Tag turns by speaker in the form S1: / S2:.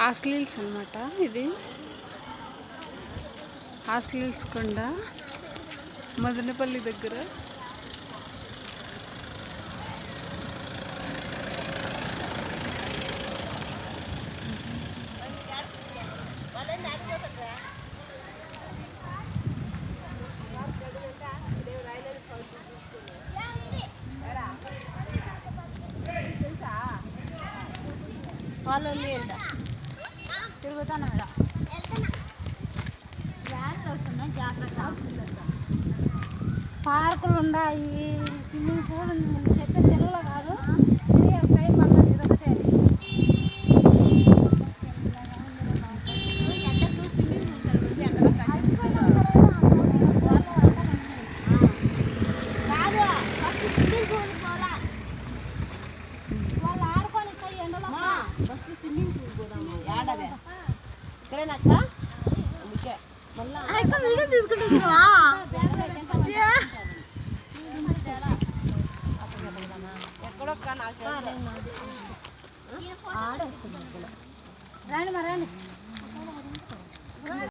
S1: హాస్లీల్స్ అనమాట ఇది. హాస్లీల్స్ కొండ. మదనపల్లి దగ్గర.
S2: వాళ్ళు వెళ్తా తిరుగుతాను మేడం. వ్యాన్లు వస్తున్నాయి జాగ్రత్త. పార్కులు ఉన్నాయి స్విమ్మింగ్ పూల్ ఉంది ముందు చెప్పే తెలుగులో కాదు. టైం పడుతుంది ఇదొకటే వాళ్ళు ఆడుకొని ఎండలో
S3: ఫస్ట్ స్విమ్మింగ్ పూల్ పోదాము ఏడదే ఇక్కడేనచ్చా అందుకే. మళ్ళా
S2: వీడియో తీసుకుంటున్నావా
S3: ఎక్కడో నాకు తెలుసు.
S2: రండి మరి రండి.